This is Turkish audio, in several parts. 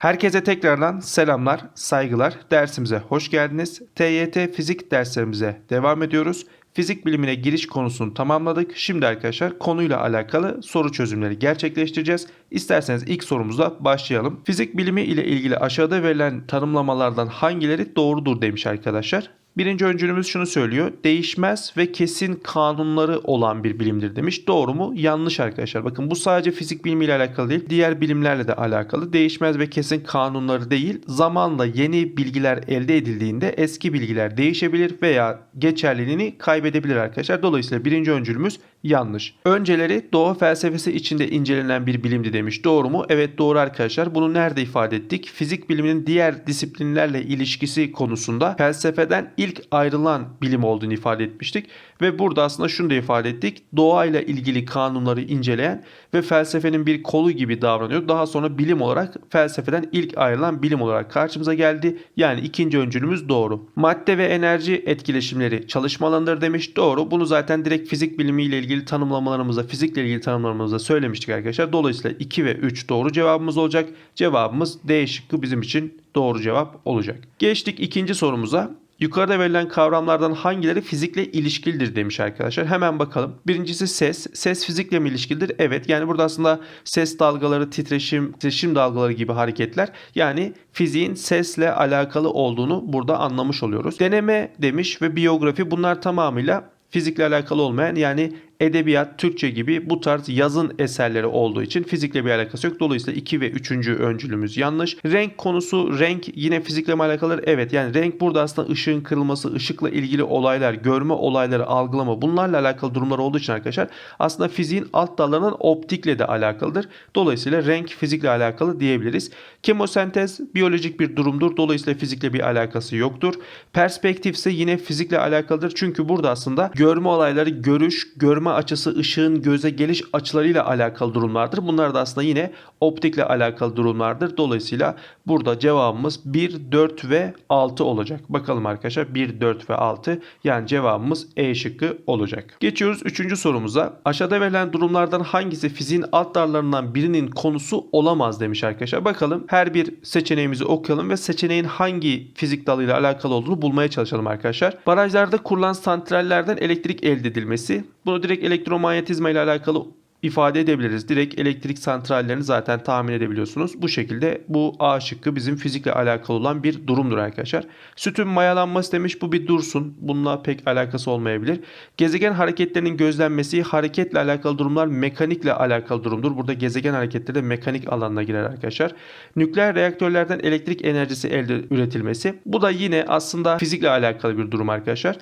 Herkese tekrardan selamlar, saygılar. Dersimize hoş geldiniz. TYT fizik derslerimize devam ediyoruz. Fizik bilimine giriş konusunu tamamladık. Şimdi arkadaşlar konuyla alakalı soru çözümleri gerçekleştireceğiz. İsterseniz ilk sorumuzla başlayalım. Fizik bilimi ile ilgili aşağıda verilen tanımlamalardan hangileri doğrudur demiş arkadaşlar. Birinci öncülümüz şunu söylüyor. Değişmez ve kesin kanunları olan bir bilimdir demiş. Doğru mu? Yanlış arkadaşlar. Bakın bu sadece fizik bilimiyle alakalı değil. Diğer bilimlerle de alakalı. Değişmez ve kesin kanunları değil. Zamanla yeni bilgiler elde edildiğinde eski bilgiler değişebilir veya geçerliliğini kaybedebilir arkadaşlar. Dolayısıyla birinci öncülümüz yanlış. Önceleri doğa felsefesi içinde incelenen bir bilimdi demiş. Doğru mu? Evet doğru arkadaşlar. Bunu nerede ifade ettik? Fizik biliminin diğer disiplinlerle ilişkisi konusunda felsefeden ilk ayrılan bilim olduğunu ifade etmiştik. Ve burada aslında şunu da ifade ettik. Doğayla ilgili kanunları inceleyen ve felsefenin bir kolu gibi davranıyor. Daha sonra bilim olarak felsefeden ilk ayrılan bilim olarak karşımıza geldi. Yani ikinci öncülümüz doğru. Madde ve enerji etkileşimleri çalışma alanıdır demiş. Doğru. Bunu zaten direkt fizik bilimiyle ilgili tanımlamalarımızda, fizikle ilgili tanımlamalarımızda söylemiştik arkadaşlar. Dolayısıyla 2 ve 3 doğru cevabımız olacak. Cevabımız D şıkkı bizim için doğru cevap olacak. Geçtik ikinci sorumuza. Yukarıda verilen kavramlardan hangileri fizikle ilişkilidir demiş arkadaşlar. Hemen bakalım. Birincisi ses. Ses fizikle mi ilişkilidir? Evet. Yani burada aslında ses dalgaları, titreşim, titreşim dalgaları gibi hareketler. Yani fiziğin sesle alakalı olduğunu burada anlamış oluyoruz. Deneme demiş ve biyografi bunlar tamamıyla fizikle alakalı olmayan yani edebiyat, Türkçe gibi bu tarz yazın eserleri olduğu için fizikle bir alakası yok. Dolayısıyla 2 ve 3. öncülümüz yanlış. Renk konusu renk yine fizikle mi alakalı? Evet yani renk burada aslında ışığın kırılması, ışıkla ilgili olaylar, görme olayları, algılama bunlarla alakalı durumlar olduğu için arkadaşlar aslında fiziğin alt dallarının optikle de alakalıdır. Dolayısıyla renk fizikle alakalı diyebiliriz. Kemosentez biyolojik bir durumdur. Dolayısıyla fizikle bir alakası yoktur. Perspektif ise yine fizikle alakalıdır. Çünkü burada aslında görme olayları görüş, görme açısı, ışığın göze geliş açılarıyla alakalı durumlardır. Bunlar da aslında yine optikle alakalı durumlardır. Dolayısıyla burada cevabımız 1, 4 ve 6 olacak. Bakalım arkadaşlar 1, 4 ve 6 yani cevabımız E şıkkı olacak. Geçiyoruz 3. sorumuza. Aşağıda verilen durumlardan hangisi fiziğin alt dallarından birinin konusu olamaz demiş arkadaşlar. Bakalım her bir seçeneğimizi okuyalım ve seçeneğin hangi fizik dalıyla alakalı olduğunu bulmaya çalışalım arkadaşlar. Barajlarda kurulan santrallerden elektrik elde edilmesi. Bunu direkt elektromanyetizma ile alakalı ifade edebiliriz. Direkt elektrik santrallerini zaten tahmin edebiliyorsunuz. Bu şekilde bu A şıkkı bizim fizikle alakalı olan bir durumdur arkadaşlar. Sütün mayalanması demiş bu bir dursun. Bununla pek alakası olmayabilir. Gezegen hareketlerinin gözlenmesi hareketle alakalı durumlar mekanikle alakalı durumdur. Burada gezegen hareketleri de mekanik alanına girer arkadaşlar. Nükleer reaktörlerden elektrik enerjisi elde üretilmesi. Bu da yine aslında fizikle alakalı bir durum arkadaşlar.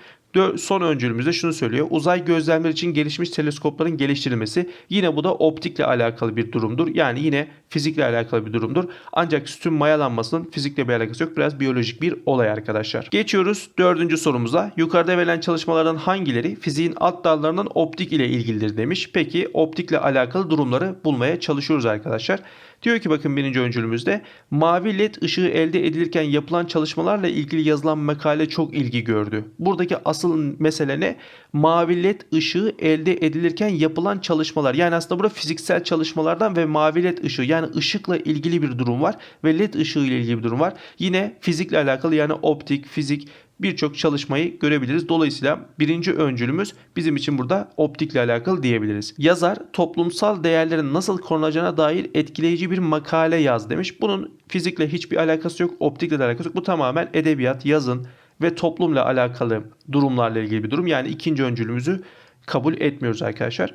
Son öncülümüzde şunu söylüyor. Uzay gözlemleri için gelişmiş teleskopların geliştirilmesi yine bu da optikle alakalı bir durumdur. Yani yine fizikle alakalı bir durumdur. Ancak sütun mayalanmasının fizikle bir alakası yok. Biraz biyolojik bir olay arkadaşlar. Geçiyoruz dördüncü sorumuza. Yukarıda verilen çalışmalardan hangileri fiziğin alt dallarından optik ile ilgilidir demiş. Peki optikle alakalı durumları bulmaya çalışıyoruz arkadaşlar. Diyor ki bakın birinci öncülümüzde mavi led ışığı elde edilirken yapılan çalışmalarla ilgili yazılan makale çok ilgi gördü. Buradaki asıl mesele ne? Mavi led ışığı elde edilirken yapılan çalışmalar. Yani aslında burada fiziksel çalışmalardan ve mavi led ışığı yani ışıkla ilgili bir durum var ve led ışığı ile ilgili bir durum var. Yine fizikle alakalı yani optik, fizik, birçok çalışmayı görebiliriz. Dolayısıyla birinci öncülümüz bizim için burada optikle alakalı diyebiliriz. Yazar toplumsal değerlerin nasıl korunacağına dair etkileyici bir makale yaz demiş. Bunun fizikle hiçbir alakası yok, optikle de alakası yok. Bu tamamen edebiyat, yazın ve toplumla alakalı durumlarla ilgili bir durum. Yani ikinci öncülümüzü kabul etmiyoruz arkadaşlar.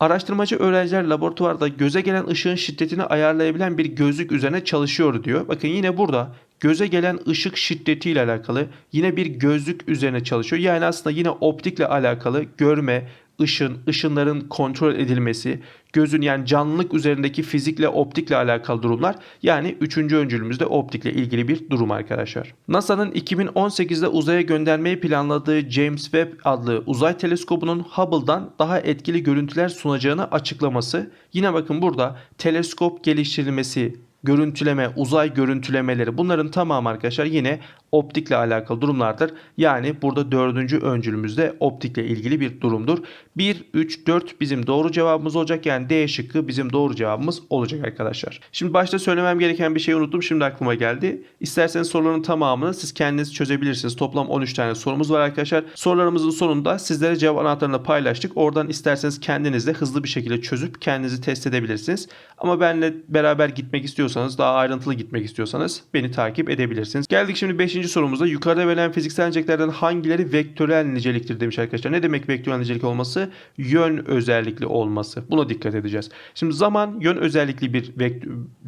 Araştırmacı öğrenciler laboratuvarda göze gelen ışığın şiddetini ayarlayabilen bir gözlük üzerine çalışıyor diyor. Bakın yine burada göze gelen ışık şiddeti ile alakalı yine bir gözlük üzerine çalışıyor. Yani aslında yine optikle alakalı görme, ışın, ışınların kontrol edilmesi, gözün yani canlılık üzerindeki fizikle optikle alakalı durumlar. Yani üçüncü öncülümüzde optikle ilgili bir durum arkadaşlar. NASA'nın 2018'de uzaya göndermeyi planladığı James Webb adlı uzay teleskobunun Hubble'dan daha etkili görüntüler sunacağını açıklaması. Yine bakın burada teleskop geliştirilmesi, görüntüleme, uzay görüntülemeleri bunların tamamı arkadaşlar yine optikle alakalı durumlardır. Yani burada dördüncü öncülümüzde optikle ilgili bir durumdur. 1, 3, 4 bizim doğru cevabımız olacak. Yani D şıkkı bizim doğru cevabımız olacak arkadaşlar. Şimdi başta söylemem gereken bir şey unuttum. Şimdi aklıma geldi. İsterseniz soruların tamamını siz kendiniz çözebilirsiniz. Toplam 13 tane sorumuz var arkadaşlar. Sorularımızın sonunda sizlere cevap anahtarını paylaştık. Oradan isterseniz kendiniz de hızlı bir şekilde çözüp kendinizi test edebilirsiniz. Ama benle beraber gitmek istiyorsanız, daha ayrıntılı gitmek istiyorsanız beni takip edebilirsiniz. Geldik şimdi 5. sorumuza. Yukarıda verilen fiziksel niceliklerden hangileri vektörel niceliktir demiş arkadaşlar. Ne demek vektörel nicelik olması? Yön özellikli olması. Buna dikkat edeceğiz. Şimdi zaman yön özellikli bir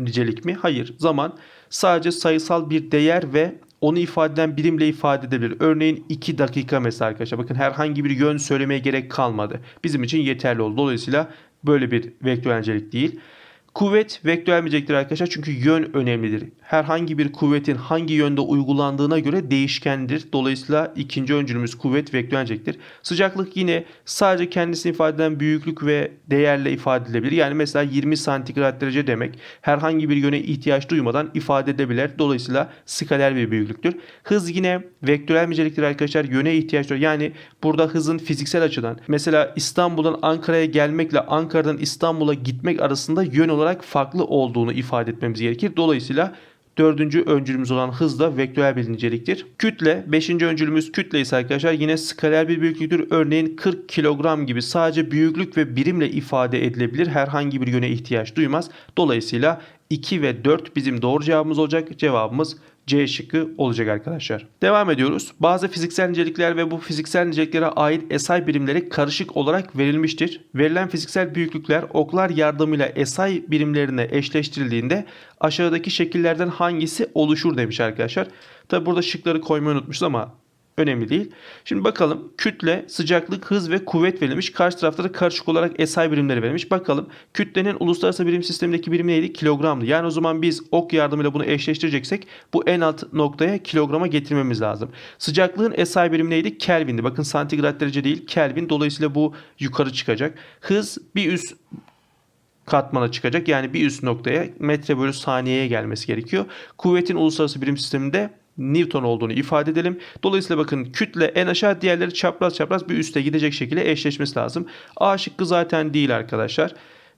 nicelik mi? Hayır. Zaman sadece sayısal bir değer ve onu ifade eden birimle ifade edebilir. Örneğin 2 dakika mesela arkadaşlar. Bakın herhangi bir yön söylemeye gerek kalmadı. Bizim için yeterli oldu. Dolayısıyla böyle bir vektörel nicelik değil. Kuvvet vektörel niceliktir arkadaşlar çünkü yön önemlidir. Herhangi bir kuvvetin hangi yönde uygulandığına göre değişkendir. Dolayısıyla ikinci öncülümüz kuvvet vektörel niceliktir. Sıcaklık yine sadece kendisini ifade eden büyüklük ve değerle ifade edilebilir. Yani mesela 20 santigrat derece demek herhangi bir yöne ihtiyaç duymadan ifade edebilir. Dolayısıyla skaler bir büyüklüktür. Hız yine vektörel niceliktir arkadaşlar. Yöne ihtiyaç duyuyor. Yani burada hızın fiziksel açıdan mesela İstanbul'dan Ankara'ya gelmekle Ankara'dan İstanbul'a gitmek arasında yön olarak farklı olduğunu ifade etmemiz gerekir. Dolayısıyla Dördüncü öncülümüz olan hız da vektörel bir niceliktir. Kütle, beşinci öncülümüz kütle ise arkadaşlar yine skaler bir büyüklüktür. Örneğin 40 kilogram gibi sadece büyüklük ve birimle ifade edilebilir. Herhangi bir yöne ihtiyaç duymaz. Dolayısıyla 2 ve 4 bizim doğru cevabımız olacak. Cevabımız C şıkkı olacak arkadaşlar. Devam ediyoruz. Bazı fiziksel nicelikler ve bu fiziksel niceliklere ait SI birimleri karışık olarak verilmiştir. Verilen fiziksel büyüklükler oklar yardımıyla SI birimlerine eşleştirildiğinde aşağıdaki şekillerden hangisi oluşur demiş arkadaşlar. Tabi burada şıkları koymayı unutmuşuz ama önemli değil. Şimdi bakalım kütle, sıcaklık, hız ve kuvvet verilmiş. Karşı tarafta da karışık olarak SI birimleri verilmiş. Bakalım kütlenin uluslararası birim sistemindeki birimi neydi? Kilogramdı. Yani o zaman biz ok yardımıyla bunu eşleştireceksek bu en alt noktaya kilograma getirmemiz lazım. Sıcaklığın SI birimi neydi? Kelvin'di. Bakın santigrat derece değil Kelvin. Dolayısıyla bu yukarı çıkacak. Hız bir üst katmana çıkacak. Yani bir üst noktaya metre bölü saniyeye gelmesi gerekiyor. Kuvvetin uluslararası birim sisteminde Newton olduğunu ifade edelim. Dolayısıyla bakın kütle en aşağı diğerleri çapraz çapraz bir üste gidecek şekilde eşleşmesi lazım. A şıkkı zaten değil arkadaşlar.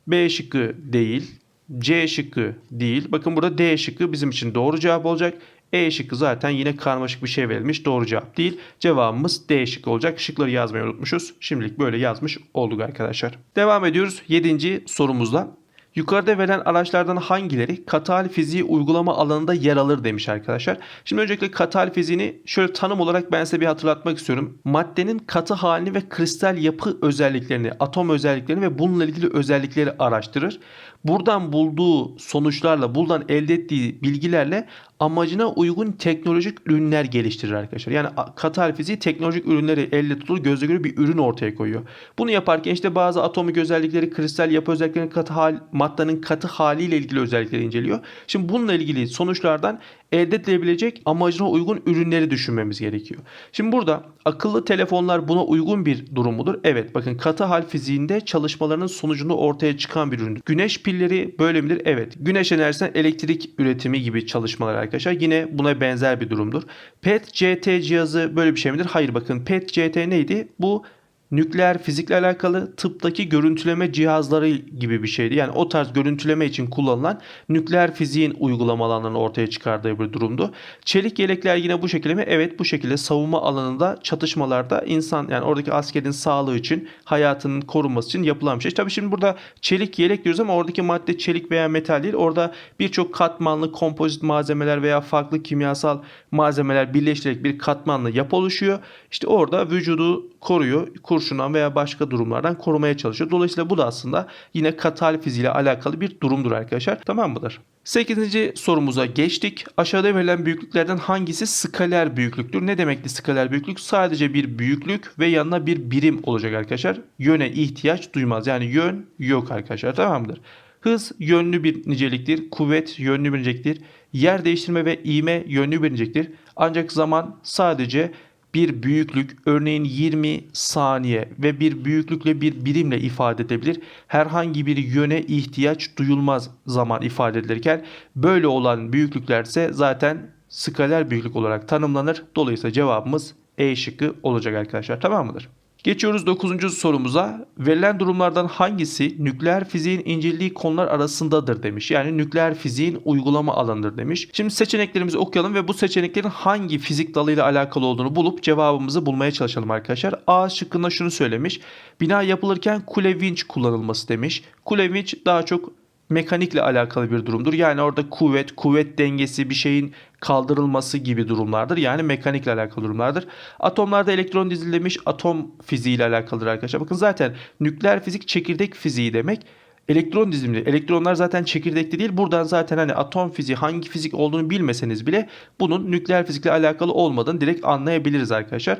B şıkkı değil. C şıkkı değil. Bakın burada D şıkkı bizim için doğru cevap olacak. E şıkkı zaten yine karmaşık bir şey verilmiş. Doğru cevap değil. Cevabımız D şıkkı olacak. Şıkları yazmayı unutmuşuz. Şimdilik böyle yazmış olduk arkadaşlar. Devam ediyoruz 7. sorumuzla. Yukarıda verilen araçlardan hangileri katal fiziği uygulama alanında yer alır demiş arkadaşlar. Şimdi öncelikle katal fiziğini şöyle tanım olarak ben size bir hatırlatmak istiyorum. Maddenin katı halini ve kristal yapı özelliklerini, atom özelliklerini ve bununla ilgili özellikleri araştırır. Buradan bulduğu sonuçlarla, buradan elde ettiği bilgilerle amacına uygun teknolojik ürünler geliştirir arkadaşlar. Yani katal fiziği teknolojik ürünleri elle tutulur gözle görülür bir ürün ortaya koyuyor. Bunu yaparken işte bazı atomik özellikleri, kristal yapı özelliklerini, katı hal, maddenin katı haliyle ilgili özellikleri inceliyor. Şimdi bununla ilgili sonuçlardan elde edilebilecek amacına uygun ürünleri düşünmemiz gerekiyor. Şimdi burada akıllı telefonlar buna uygun bir durum mudur? Evet bakın katı hal fiziğinde çalışmalarının sonucunda ortaya çıkan bir üründür. Güneş pilleri böyle midir? Evet. Güneş enerjisinden elektrik üretimi gibi çalışmalar arkadaşlar. Yine buna benzer bir durumdur. PET-CT cihazı böyle bir şey midir? Hayır bakın PET-CT neydi? Bu nükleer fizikle alakalı tıptaki görüntüleme cihazları gibi bir şeydi. Yani o tarz görüntüleme için kullanılan nükleer fiziğin uygulama alanlarını ortaya çıkardığı bir durumdu. Çelik yelekler yine bu şekilde mi? Evet bu şekilde savunma alanında çatışmalarda insan yani oradaki askerin sağlığı için hayatının korunması için yapılan bir şey. Tabii şimdi burada çelik yelek diyoruz ama oradaki madde çelik veya metal değil. Orada birçok katmanlı kompozit malzemeler veya farklı kimyasal malzemeler birleştirerek bir katmanlı yapı oluşuyor. İşte orada vücudu koruyor. Kurşundan veya başka durumlardan korumaya çalışıyor. Dolayısıyla bu da aslında yine katal fiziğiyle alakalı bir durumdur arkadaşlar. Tamam mıdır? 8. sorumuza geçtik. Aşağıda verilen büyüklüklerden hangisi skaler büyüklüktür? Ne demekti skaler büyüklük? Sadece bir büyüklük ve yanına bir birim olacak arkadaşlar. Yöne ihtiyaç duymaz. Yani yön yok arkadaşlar. Tamamdır. Hız yönlü bir niceliktir. Kuvvet yönlü bir niceliktir. Yer değiştirme ve iğme yönlü bir niceliktir. Ancak zaman sadece bir büyüklük örneğin 20 saniye ve bir büyüklükle bir birimle ifade edebilir. Herhangi bir yöne ihtiyaç duyulmaz zaman ifade edilirken böyle olan büyüklüklerse zaten skaler büyüklük olarak tanımlanır. Dolayısıyla cevabımız E şıkkı olacak arkadaşlar. Tamam mıdır? Geçiyoruz 9. sorumuza. Verilen durumlardan hangisi nükleer fiziğin incelediği konular arasındadır demiş. Yani nükleer fiziğin uygulama alanıdır demiş. Şimdi seçeneklerimizi okuyalım ve bu seçeneklerin hangi fizik dalıyla alakalı olduğunu bulup cevabımızı bulmaya çalışalım arkadaşlar. A şıkkında şunu söylemiş. Bina yapılırken kule vinç kullanılması demiş. Kule vinç daha çok mekanikle alakalı bir durumdur. Yani orada kuvvet, kuvvet dengesi bir şeyin kaldırılması gibi durumlardır. Yani mekanikle alakalı durumlardır. Atomlarda elektron dizili demiş. Atom fiziği ile alakalıdır arkadaşlar. Bakın zaten nükleer fizik çekirdek fiziği demek. Elektron dizilimi. Elektronlar zaten çekirdekli değil. Buradan zaten hani atom fiziği hangi fizik olduğunu bilmeseniz bile bunun nükleer fizikle alakalı olmadığını direkt anlayabiliriz arkadaşlar.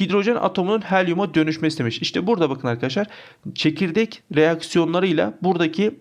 Hidrojen atomunun helyuma dönüşmesi demiş. İşte burada bakın arkadaşlar çekirdek reaksiyonlarıyla buradaki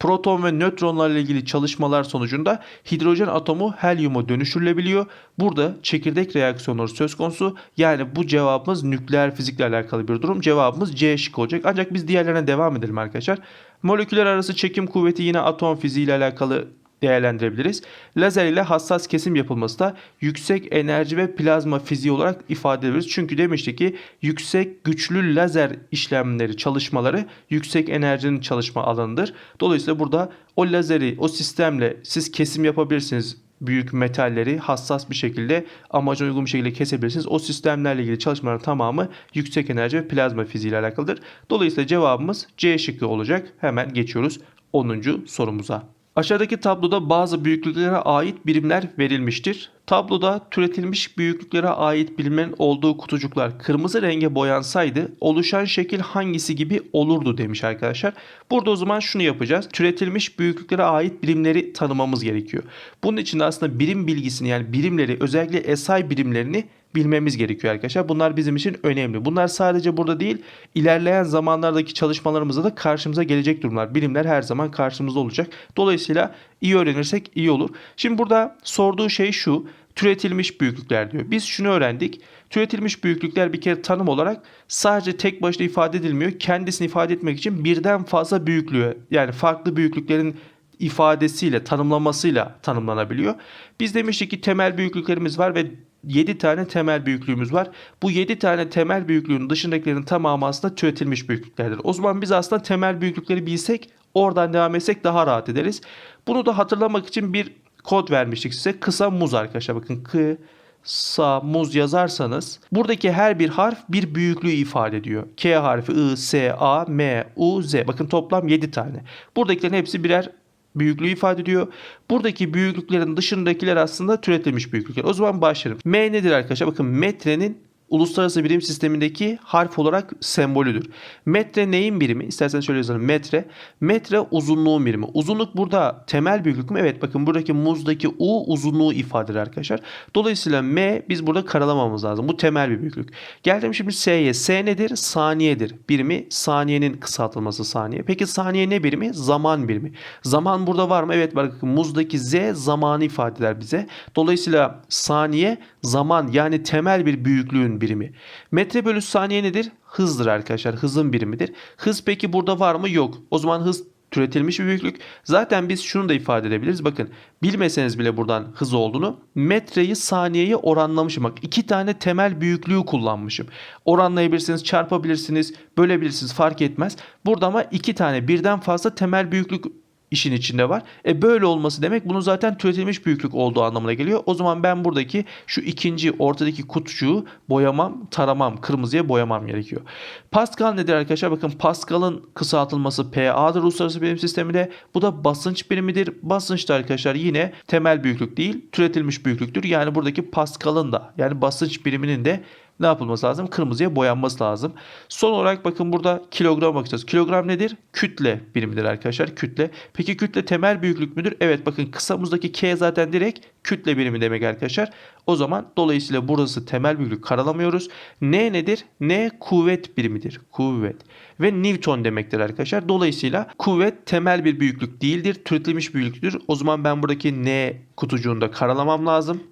proton ve nötronlarla ilgili çalışmalar sonucunda hidrojen atomu helyuma dönüştürülebiliyor. Burada çekirdek reaksiyonları söz konusu. Yani bu cevabımız nükleer fizikle alakalı bir durum. Cevabımız C şık olacak. Ancak biz diğerlerine devam edelim arkadaşlar. Moleküler arası çekim kuvveti yine atom fiziği ile alakalı değerlendirebiliriz. Lazer ile hassas kesim yapılması da yüksek enerji ve plazma fiziği olarak ifade edebiliriz. Çünkü demiştik ki yüksek güçlü lazer işlemleri, çalışmaları yüksek enerjinin çalışma alanıdır. Dolayısıyla burada o lazeri, o sistemle siz kesim yapabilirsiniz büyük metalleri hassas bir şekilde amacına uygun bir şekilde kesebilirsiniz. O sistemlerle ilgili çalışmaların tamamı yüksek enerji ve plazma fiziği ile alakalıdır. Dolayısıyla cevabımız C şıkkı olacak. Hemen geçiyoruz 10. sorumuza. Aşağıdaki tabloda bazı büyüklüklere ait birimler verilmiştir. Tabloda türetilmiş büyüklüklere ait birimlerin olduğu kutucuklar kırmızı renge boyansaydı oluşan şekil hangisi gibi olurdu demiş arkadaşlar. Burada o zaman şunu yapacağız. Türetilmiş büyüklüklere ait birimleri tanımamız gerekiyor. Bunun için de aslında birim bilgisini yani birimleri özellikle SI birimlerini bilmemiz gerekiyor arkadaşlar. Bunlar bizim için önemli. Bunlar sadece burada değil, ilerleyen zamanlardaki çalışmalarımızda da karşımıza gelecek durumlar. Bilimler her zaman karşımızda olacak. Dolayısıyla iyi öğrenirsek iyi olur. Şimdi burada sorduğu şey şu. Türetilmiş büyüklükler diyor. Biz şunu öğrendik. Türetilmiş büyüklükler bir kere tanım olarak sadece tek başına ifade edilmiyor. Kendisini ifade etmek için birden fazla büyüklüğü yani farklı büyüklüklerin ifadesiyle, tanımlamasıyla tanımlanabiliyor. Biz demiştik ki temel büyüklüklerimiz var ve 7 tane temel büyüklüğümüz var. Bu 7 tane temel büyüklüğün dışındakilerin tamamı aslında türetilmiş büyüklüklerdir. O zaman biz aslında temel büyüklükleri bilsek oradan devam etsek daha rahat ederiz. Bunu da hatırlamak için bir kod vermiştik size. Kısa muz arkadaşlar. Bakın kı sa muz yazarsanız buradaki her bir harf bir büyüklüğü ifade ediyor. K harfi I, S, A, M, U, Z. Bakın toplam 7 tane. Buradakilerin hepsi birer büyüklüğü ifade ediyor. Buradaki büyüklüklerin dışındakiler aslında türetilmiş büyüklükler. O zaman başlayalım. M nedir arkadaşlar? Bakın metrenin uluslararası birim sistemindeki harf olarak sembolüdür. Metre neyin birimi? İsterseniz şöyle yazalım. Metre. Metre uzunluğun birimi. Uzunluk burada temel büyüklük mü? Evet bakın buradaki muzdaki U uzunluğu ifade eder arkadaşlar. Dolayısıyla M biz burada karalamamız lazım. Bu temel bir büyüklük. Geldim şimdi S'ye. S nedir? Saniyedir. Birimi saniyenin kısaltılması saniye. Peki saniye ne birimi? Zaman birimi. Zaman burada var mı? Evet bakın muzdaki Z zamanı ifade eder bize. Dolayısıyla saniye zaman yani temel bir büyüklüğün birimi. Metre bölü saniye nedir? Hızdır arkadaşlar. Hızın birimidir. Hız peki burada var mı? Yok. O zaman hız türetilmiş bir büyüklük. Zaten biz şunu da ifade edebiliriz. Bakın bilmeseniz bile buradan hız olduğunu metreyi saniyeye oranlamışım. Bak iki tane temel büyüklüğü kullanmışım. Oranlayabilirsiniz, çarpabilirsiniz, bölebilirsiniz fark etmez. Burada ama iki tane birden fazla temel büyüklük işin içinde var. E böyle olması demek bunun zaten türetilmiş büyüklük olduğu anlamına geliyor. O zaman ben buradaki şu ikinci ortadaki kutucuğu boyamam, taramam, kırmızıya boyamam gerekiyor. Pascal nedir arkadaşlar? Bakın Pascal'ın kısaltılması PA'dır uluslararası birim sisteminde. Bu da basınç birimidir. Basınç da arkadaşlar yine temel büyüklük değil, türetilmiş büyüklüktür. Yani buradaki Pascal'ın da yani basınç biriminin de ne yapılması lazım? Kırmızıya boyanması lazım. Son olarak bakın burada kilogram bakacağız. Kilogram nedir? Kütle birimidir arkadaşlar. Kütle. Peki kütle temel büyüklük müdür? Evet bakın kısa muzdaki K zaten direkt kütle birimi demek arkadaşlar. O zaman dolayısıyla burası temel büyüklük karalamıyoruz. N nedir? N kuvvet birimidir. Kuvvet. Ve Newton demektir arkadaşlar. Dolayısıyla kuvvet temel bir büyüklük değildir. Türetilmiş büyüklüktür. O zaman ben buradaki N kutucuğunda karalamam lazım.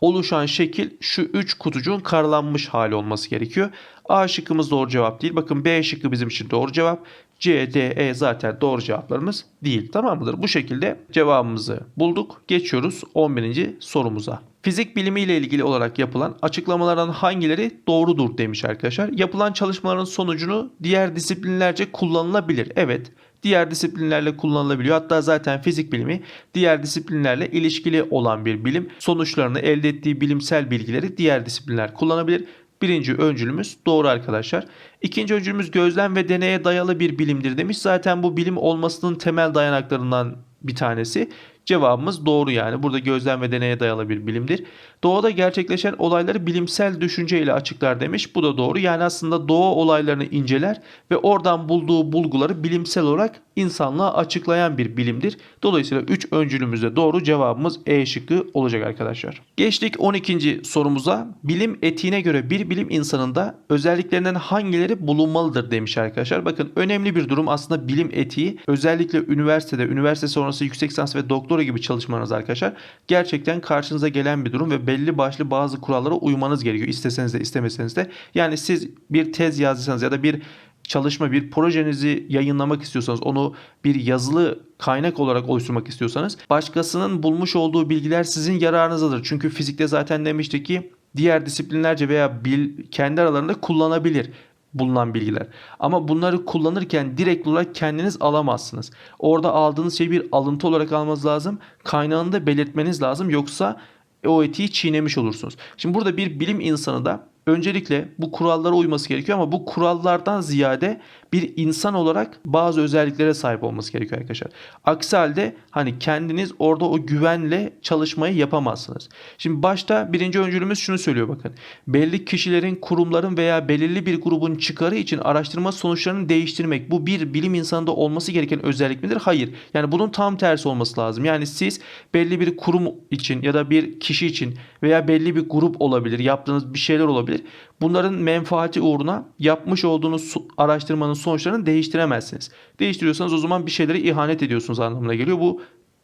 Oluşan şekil şu 3 kutucuğun karalanmış hali olması gerekiyor. A şıkkımız doğru cevap değil. Bakın B şıkkı bizim için doğru cevap. C, D, E zaten doğru cevaplarımız değil. Tamam mıdır? Bu şekilde cevabımızı bulduk. Geçiyoruz 11. sorumuza. Fizik bilimi ile ilgili olarak yapılan açıklamalardan hangileri doğrudur demiş arkadaşlar. Yapılan çalışmaların sonucunu diğer disiplinlerce kullanılabilir. Evet, diğer disiplinlerle kullanılabiliyor. Hatta zaten fizik bilimi diğer disiplinlerle ilişkili olan bir bilim. Sonuçlarını elde ettiği bilimsel bilgileri diğer disiplinler kullanabilir. Birinci öncülümüz doğru arkadaşlar. İkinci öncülümüz gözlem ve deneye dayalı bir bilimdir demiş. Zaten bu bilim olmasının temel dayanaklarından bir tanesi. Cevabımız doğru yani. Burada gözlem ve deneye dayalı bir bilimdir. Doğada gerçekleşen olayları bilimsel düşünce ile açıklar demiş. Bu da doğru. Yani aslında doğa olaylarını inceler ve oradan bulduğu bulguları bilimsel olarak insanlığa açıklayan bir bilimdir. Dolayısıyla 3 öncülümüzde doğru cevabımız E şıkkı olacak arkadaşlar. Geçtik 12. sorumuza. Bilim etiğine göre bir bilim insanında özelliklerinden hangileri bulunmalıdır demiş arkadaşlar. Bakın önemli bir durum aslında bilim etiği. Özellikle üniversitede, üniversite sonrası yüksek lisans ve doktora gibi çalışmanız arkadaşlar. Gerçekten karşınıza gelen bir durum ve belli başlı bazı kurallara uymanız gerekiyor. İsteseniz de istemeseniz de. Yani siz bir tez yazdıysanız ya da bir çalışma, bir projenizi yayınlamak istiyorsanız, onu bir yazılı kaynak olarak oluşturmak istiyorsanız, başkasının bulmuş olduğu bilgiler sizin yararınızadır. Çünkü fizikte zaten demiştik ki diğer disiplinlerce veya bil, kendi aralarında kullanabilir bulunan bilgiler. Ama bunları kullanırken direkt olarak kendiniz alamazsınız. Orada aldığınız şeyi bir alıntı olarak almanız lazım. Kaynağını da belirtmeniz lazım. Yoksa o etiği çiğnemiş olursunuz. Şimdi burada bir bilim insanı da öncelikle bu kurallara uyması gerekiyor ama bu kurallardan ziyade bir insan olarak bazı özelliklere sahip olması gerekiyor arkadaşlar. Aksi halde hani kendiniz orada o güvenle çalışmayı yapamazsınız. Şimdi başta birinci öncülümüz şunu söylüyor bakın. Belli kişilerin, kurumların veya belirli bir grubun çıkarı için araştırma sonuçlarını değiştirmek bu bir bilim insanında olması gereken özellik midir? Hayır. Yani bunun tam tersi olması lazım. Yani siz belli bir kurum için ya da bir kişi için veya belli bir grup olabilir, yaptığınız bir şeyler olabilir. Bunların menfaati uğruna yapmış olduğunuz araştırmanın sonuçlarını değiştiremezsiniz. Değiştiriyorsanız o zaman bir şeylere ihanet ediyorsunuz anlamına geliyor. Bu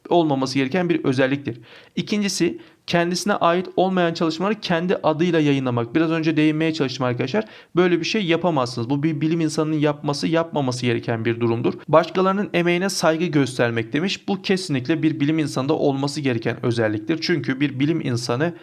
olmaması gereken bir özelliktir. İkincisi kendisine ait olmayan çalışmaları kendi adıyla yayınlamak. Biraz önce değinmeye çalıştım arkadaşlar. Böyle bir şey yapamazsınız. Bu bir bilim insanının yapması, yapmaması gereken bir durumdur. Başkalarının emeğine saygı göstermek demiş. Bu kesinlikle bir bilim insanında olması gereken özelliktir. Çünkü bir bilim insanı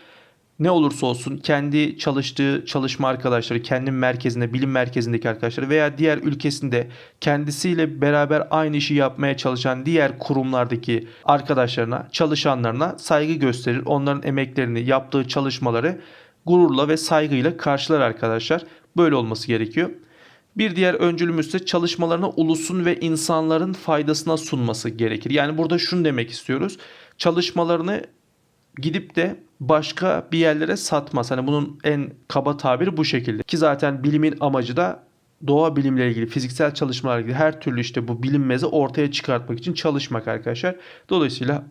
ne olursa olsun kendi çalıştığı çalışma arkadaşları, kendi merkezinde, bilim merkezindeki arkadaşları veya diğer ülkesinde kendisiyle beraber aynı işi yapmaya çalışan diğer kurumlardaki arkadaşlarına, çalışanlarına saygı gösterir. Onların emeklerini, yaptığı çalışmaları gururla ve saygıyla karşılar arkadaşlar. Böyle olması gerekiyor. Bir diğer öncülümüz ise çalışmalarını ulusun ve insanların faydasına sunması gerekir. Yani burada şunu demek istiyoruz. Çalışmalarını gidip de başka bir yerlere satmaz. Hani bunun en kaba tabiri bu şekilde. Ki zaten bilimin amacı da doğa bilimle ilgili, fiziksel çalışmalarla ilgili her türlü işte bu bilinmezi ortaya çıkartmak için çalışmak arkadaşlar. Dolayısıyla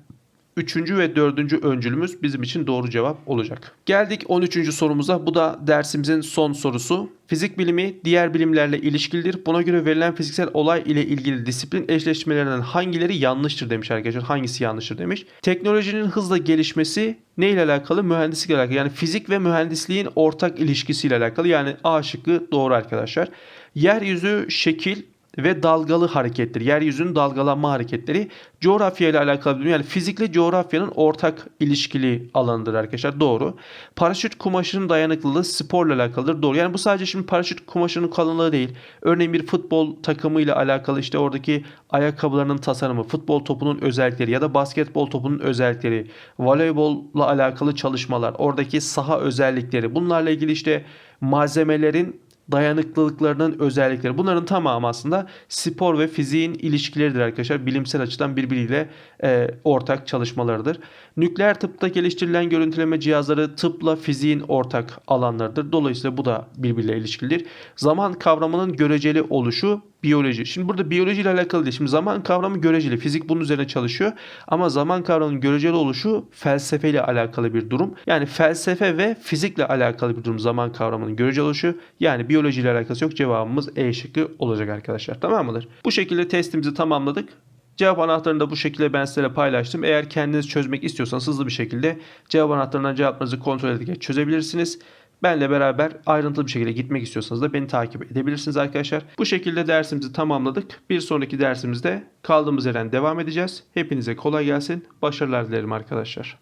Üçüncü ve dördüncü öncülümüz bizim için doğru cevap olacak. Geldik 13. sorumuza. Bu da dersimizin son sorusu. Fizik bilimi diğer bilimlerle ilişkilidir. Buna göre verilen fiziksel olay ile ilgili disiplin eşleşmelerinden hangileri yanlıştır demiş arkadaşlar. Hangisi yanlıştır demiş. Teknolojinin hızla gelişmesi ne ile alakalı? Mühendislikle alakalı. Yani fizik ve mühendisliğin ortak ilişkisiyle alakalı. Yani A şıkkı doğru arkadaşlar. Yeryüzü şekil ve dalgalı hareketleri, yeryüzünün dalgalanma hareketleri coğrafya ile alakalı yani fizikle coğrafyanın ortak ilişkili alanıdır arkadaşlar. Doğru. Paraşüt kumaşının dayanıklılığı sporla alakalıdır. Doğru. Yani bu sadece şimdi paraşüt kumaşının kalınlığı değil. Örneğin bir futbol takımı ile alakalı işte oradaki ayakkabılarının tasarımı, futbol topunun özellikleri ya da basketbol topunun özellikleri, voleybolla alakalı çalışmalar, oradaki saha özellikleri, bunlarla ilgili işte malzemelerin dayanıklılıklarının özellikleri. Bunların tamamı aslında spor ve fiziğin ilişkileridir arkadaşlar. Bilimsel açıdan birbiriyle e, ortak çalışmalarıdır. Nükleer tıpta geliştirilen görüntüleme cihazları tıpla fiziğin ortak alanlarıdır. Dolayısıyla bu da birbiriyle ilişkilidir. Zaman kavramının göreceli oluşu biyoloji. Şimdi burada biyoloji ile alakalı değil. Şimdi zaman kavramı göreceli. Fizik bunun üzerine çalışıyor. Ama zaman kavramının göreceli oluşu felsefe ile alakalı bir durum. Yani felsefe ve fizikle alakalı bir durum zaman kavramının göreceli oluşu. Yani biyoloji ile alakası yok. Cevabımız E şıkkı olacak arkadaşlar. Tamam mıdır? Bu şekilde testimizi tamamladık. Cevap anahtarını da bu şekilde ben sizlere paylaştım. Eğer kendiniz çözmek istiyorsanız hızlı bir şekilde cevap anahtarından cevaplarınızı kontrol ederek çözebilirsiniz. Benle beraber ayrıntılı bir şekilde gitmek istiyorsanız da beni takip edebilirsiniz arkadaşlar. Bu şekilde dersimizi tamamladık. Bir sonraki dersimizde kaldığımız yerden devam edeceğiz. Hepinize kolay gelsin. Başarılar dilerim arkadaşlar.